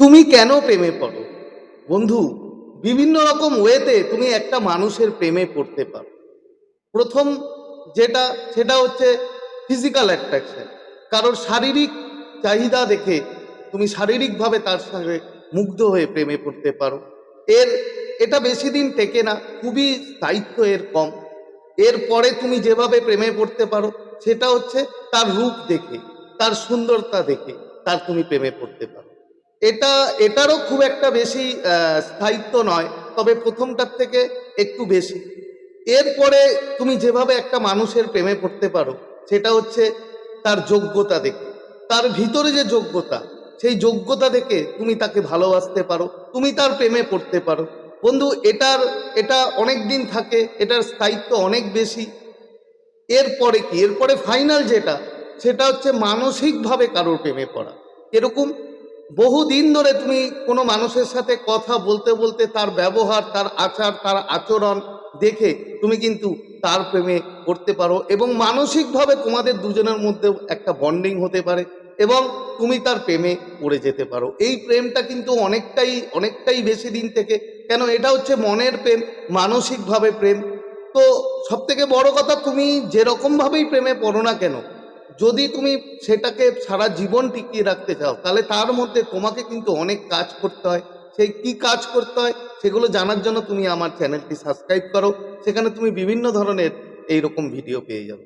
তুমি কেন প্রেমে পড়ো? বন্ধু, বিভিন্ন রকম ওয়েতে তুমি একটা মানুষের প্রেমে পড়তে পারো। প্রথম যেটা, সেটা হচ্ছে ফিজিক্যাল অ্যাট্রাকশন কারোর শারীরিক চাহিদা দেখে তুমি শারীরিকভাবে তার সঙ্গে মুগ্ধ হয়ে প্রেমে পড়তে পারো। এর, এটা বেশি দিন টেকে না, খুবই স্থায়িত্ব এর কম। এরপরে তুমি যেভাবে প্রেমে পড়তে পারো, সেটা হচ্ছে তার রূপ দেখে, তার সুন্দরতা দেখে, তার তুমি প্রেমে পড়তে পারো। এটা, এটারও খুব একটা বেশি স্থায়িত্ব নয়, তবে প্রথমটার থেকে একটু বেশি। এরপরে তুমি যেভাবে একটা মানুষের প্রেমে পড়তে পারো, সেটা হচ্ছে তার যোগ্যতা দেখে। তার ভিতরে যে যোগ্যতা, সেই যোগ্যতা দেখে তুমি তাকে ভালোবাসতে পারো, তুমি তার প্রেমে পড়তে পারো। বন্ধু, এটার, এটা অনেক দিন থাকে, এটার স্থায়িত্ব অনেক বেশি। এরপরে কি? এরপরে ফাইনাল যেটা, সেটা হচ্ছে মানসিকভাবে কারোর প্রেমে পড়া। এরকম বহুদিন ধরে তুমি কোনো মানুষের সাথে কথা বলতে বলতে তার ব্যবহার, তার আচার, তার আচরণ দেখে তুমি কিন্তু তার প্রেমে পড়তে পারো এবং মানসিকভাবে তোমাদের দুজনের মধ্যে একটা বন্ডিং হতে পারে এবং তুমি তার প্রেমে পড়ে যেতে পারো। এই প্রেমটা কিন্তু অনেকটাই অনেকটাই বেশি দিন থেকে, কেন এটা হচ্ছে মনের প্রেম, মানসিকভাবে প্রেম। তো সব থেকে বড় কথা তুমি যেরকমভাবেই প্রেমে পড়ো না কেন যদি তুমি সেটাকে সারা জীবন টিকিয়ে রাখতে চাও, তাহলে তার মধ্যে তোমাকে কিন্তু অনেক কাজ করতে হয়। সেই কি কাজ করতে হয় সেগুলো জানার জন্য তুমি আমার চ্যানেলটি সাবস্ক্রাইব করো। সেখানে তুমি বিভিন্ন ধরনের এইরকম ভিডিও পেয়ে যাবে।